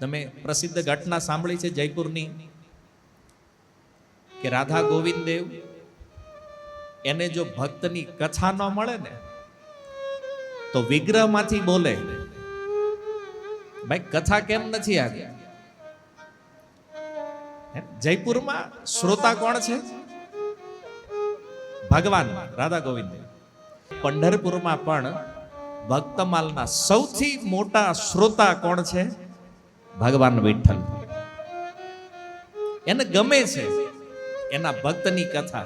તમે પ્રસિદ્ધ ઘટના સાંભળી છે જયપુરની? કે રાધા ગોવિંદ દેવ એને જો ભક્તની કથા ન મળે ને, તો વિગ્રહમાંથી બોલે, ભાઈ, કથા કેમ નથી આવી? જયપુરમાં શ્રોતા કોણ છે? ભગવાન, રાધા ગોવિંદ પંઢરપુરમાં પણ ભક્તમાલના સૌથી મોટા શ્રોતા કોણ છે? ભગવાન વિઠ્ઠલ. એને ગમે છે એના ભક્તની કથા.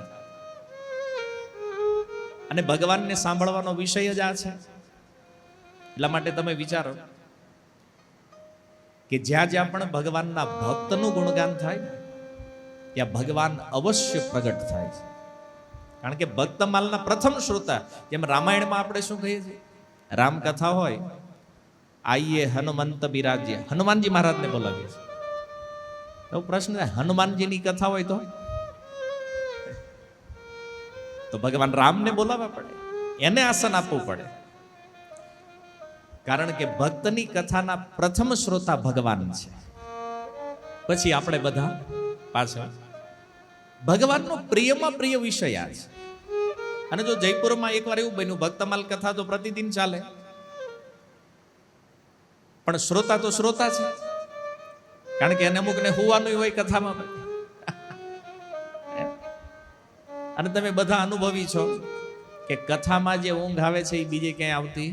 અને ભગવાનને સાંભળવાનો વિષય જ આ છે. એટલા માટે તમે વિચારો કે જ્યાં જ્યાં પણ ભગવાનના ભક્તનું ગુણગાન થાય, ત્યાં ભગવાન અવશ્ય પ્રગટ થાય છે. કારણ કે ભક્તમાલના પ્રથમ શ્રોતા, જેમ રામાયણમાં આપણે શું કહીએ છીએ? રામકથા હોય આઈએ હનુમંત બિરાજ્ય. હનુમાનજી મહારાજને બોલાવીએ છીએ. તો પ્રશ્ન હનુમાનજીની કથા હોય તો તો ભગવાન રામને બોલાવવા પડે. એને આસન આપવું પડે. કારણ કે ભક્તની કથાના પ્રથમ શ્રોતા ભગવાન છે. પછી આપણે બધા પાછળ. ભગવાનનો પ્રિયમાં પ્રિય વિષય આ છે. અને જો જયપુરમાં એકવાર એવું બન્યું ભક્તમાલ કથા તો પ્રતિદિન ચાલે. પણ શ્રોતા તો શ્રોતા છે. કારણ કે એને અમુકને હોવાનું હોય કથામાં અને તમે બધા અનુભવી છો કે કથામાં જે ઊંઘ આવે છે એ બીજે ક્યાંય આવતી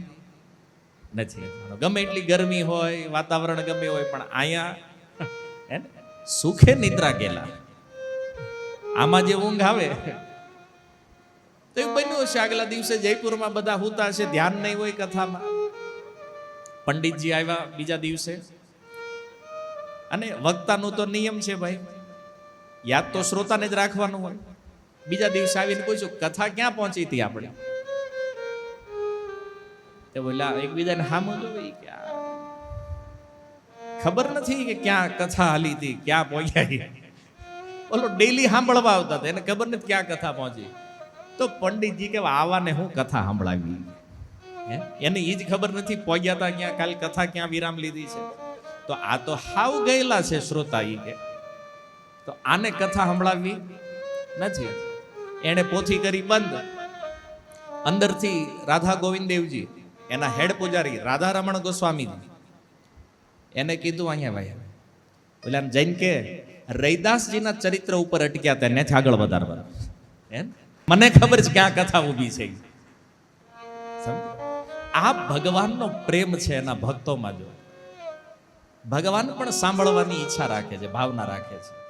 નથી. ગમે એટલી ગરમી હોય, વાતાવરણ ગમે હોય, પણ અહીંયા સુખે નિદ્રા ગયેલા. આમાં જે ઊંઘ આવે, તો એવું બન્યું હશે. આગલા દિવસે જયપુરમાં બધા હુતા છે ધ્યાન નહીં હોય કથામાં. પંડિતજી આવ્યા બીજા દિવસે. અને વક્તાનું તો નિયમ છે ભાઈ, યાદ તો શ્રોતાને જ રાખવાનું હોય. બીજા દિવસે આવીને પૂછ્યું, કથા ક્યાં પહોંચી હતી આપણે? તે બોલ્યા, એકબીજાને હામું જોઈ કે ખબર નથી કે ક્યાં કથા હાલી હતી, ક્યાં પહોંચ્યા ઓલો ડેલી સાંભળવા આવતા હતા, એને ખબર નથી ક્યાં કથા પહોંચી. તો પંડિતજી કે આવાને હું કથા સાંભળાવી એને એ જ ખબર નથી પહોંચ્યા હતા ક્યાં, કાલ કથા ક્યાં વિરામ લીધી છે. તો આ તો હાવ ગયેલા છે શ્રોતા ઈ કે. તો આને કથા સંભળાવવી નથી એણે પોથી કરી બંધ. અંદરથી રાધા ગોવિંદ દેવજી એના હેડ પૂજારી રાધા રમણ ગોસ્વામીજી, એને કીધું અહીંયા ભાઈ એટલે આમ જૈન કે, રૈદાસજીના ચરિત્ર ઉપર અટક્યા હતા ને આગળ વધારવા. એમ? મને ખબર છે ક્યાં કથા ઊભી છે? આ ભગવાનનો પ્રેમ છે એના ભક્તોમાં જો. ભગવાન પણ સાંભળવાની ઈચ્છા રાખે છે, ભાવના રાખે છે.